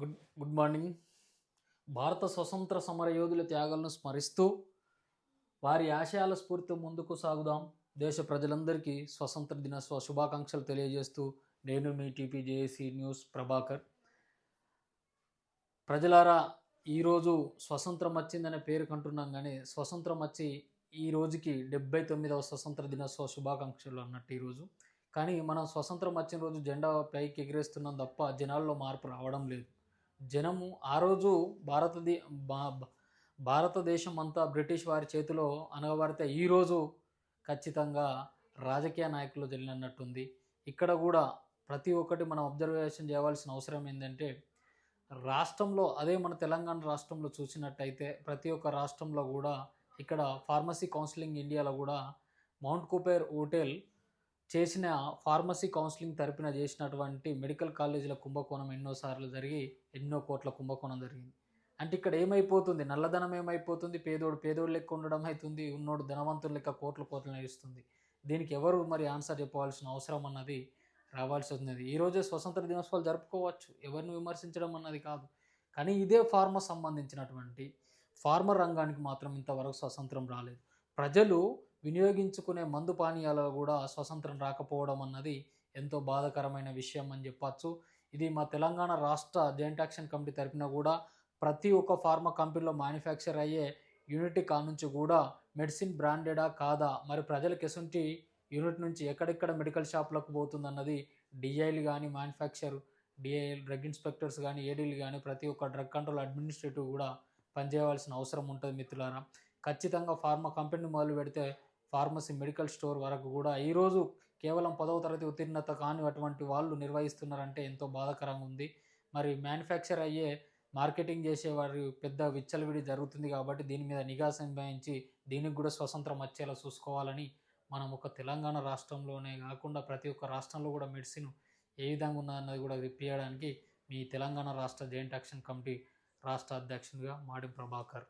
Good good morning. భారత స్వతంత్ర సమర యోధుల త్యాగాలను స్మరిస్తూ వారి ఆశయాల స్ఫూర్తితో ముందుకు సాగుదాం. దేశ ప్రజలందరికీ స్వతంత్ర దినోత్సవ శుభాకాంక్షలు తెలియజేస్తూ నేను మీ టీపీజేఏసీ న్యూస్ ప్రభాకర్. ప్రజలారా ఈరోజు స్వతంత్రం వచ్చిందనే పేరు కంటున్నాం కానీ స్వతంత్రం వచ్చి ఈ రోజుకి డెబ్బై తొమ్మిదవ స్వతంత్ర దినోత్సవ శుభాకాంక్షలు అన్నట్టు ఈరోజు కానీ మనం స్వతంత్రం వచ్చిన రోజు జెండా పైకి ఎగిరేస్తున్నాం తప్ప జనాల్లో మార్పు రావడం లేదు. జనము ఆ రోజు భారతదే భారతదేశం అంతా బ్రిటిష్ వారి చేతిలో అనగబడితే ఈరోజు ఖచ్చితంగా రాజకీయ నాయకులు జరిగినట్టుంది ఇక్కడ కూడా ప్రతి ఒక్కటి మనం అబ్జర్వేషన్ చేయవలసిన అవసరం ఏంటంటే రాష్ట్రంలో అదే మన తెలంగాణ రాష్ట్రంలో చూసినట్టయితే ప్రతి ఒక్క రాష్ట్రంలో కూడా ఇక్కడ ఫార్మసీ కౌన్సిలింగ్ ఇండియాలో కూడా మౌంట్ కూపేర్ హోటల్ చేసిన ఫార్మసీ కౌన్సిలింగ్ తరపున చేసినటువంటి మెడికల్ కాలేజీల కుంభకోణం ఎన్నోసార్లు జరిగి ఎన్నో కోట్ల కుంభకోణం జరిగింది. అంటే ఇక్కడ ఏమైపోతుంది? నల్లధనం ఏమైపోతుంది? పేదోడు పేదోడు లెక్క ఉండడం అవుతుంది ఉన్నోడు ధనవంతుడు లెక్క కోట్లు కోట్లు నడుస్తుంది. దీనికి ఎవరు మరి ఆన్సర్ చెప్పవలసిన అవసరం అన్నది రావాల్సి వస్తుంది ఈరోజే స్వతంత్ర దినోత్సవాలు జరుపుకోవచ్చు. ఎవరిని విమర్శించడం అన్నది కాదు. కానీ ఇదే ఫార్మర్ సంబంధించినటువంటి ఫార్మర్ రంగానికి మాత్రం ఇంతవరకు స్వతంత్రం రాలేదు. ప్రజలు వినియోగించుకునే మందు పానీయాలలో కూడా స్వతంత్రం రాకపోవడం అన్నది ఎంతో బాధాకరమైన విషయం అని చెప్పచ్చు. ఇది మా తెలంగాణ రాష్ట్ర జాయింట్ యాక్షన్ కమిటీ తరపున కూడా ప్రతి ఒక్క ఫార్మా కంపెనీలో మ్యానుఫ్యాక్చర్ అయ్యే యూనిట్ కానుంచి కూడా మెడిసిన్ బ్రాండెడా కాదా? మరి ప్రజలకు ఎసుంటి యూనిట్ నుంచి ఎక్కడెక్కడ మెడికల్ షాప్లకు పోతుంది అన్నది డిఐలు కానీ మ్యానుఫ్యాక్చర్ డిఐ డ్రగ్ ఇన్స్పెక్టర్స్ కానీ ఏడీలు కానీ ప్రతి ఒక్క డ్రగ్ కంట్రోల్ అడ్మినిస్ట్రేటివ్ కూడా పనిచేయవలసిన అవసరం ఉంటుంది మిత్రులారా. ఖచ్చితంగా ఫార్మా కంపెనీ మొదలు పెడితే ఫార్మసీ మెడికల్ స్టోర్ వరకు కూడా ఈరోజు కేవలం పదవ తరగతి ఉత్తీర్ణత కాని అటువంటి వాళ్ళు నిర్వహిస్తున్నారంటే ఎంతో బాధాకరంగా ఉంది. మరి మ్యానుఫ్యాక్చర్ అయ్యే మార్కెటింగ్ చేసే వారి పెద్ద విచ్చలవిడి జరుగుతుంది కాబట్టి దీని మీద నిఘా సంపాదించి దీనికి కూడా స్వతంత్రం వచ్చేలా చూసుకోవాలని మనం ఒక తెలంగాణ రాష్ట్రంలోనే కాకుండా ప్రతి ఒక్క రాష్ట్రంలో కూడా మెడిసిన్ ఏ విధంగా ఉన్నదన్నది కూడా విప్పియడానికి మీ తెలంగాణ రాష్ట్ర జాయింట్ యాక్షన్ కమిటీ రాష్ట్ర అధ్యక్షునిగా మాడి ప్రభాకర్.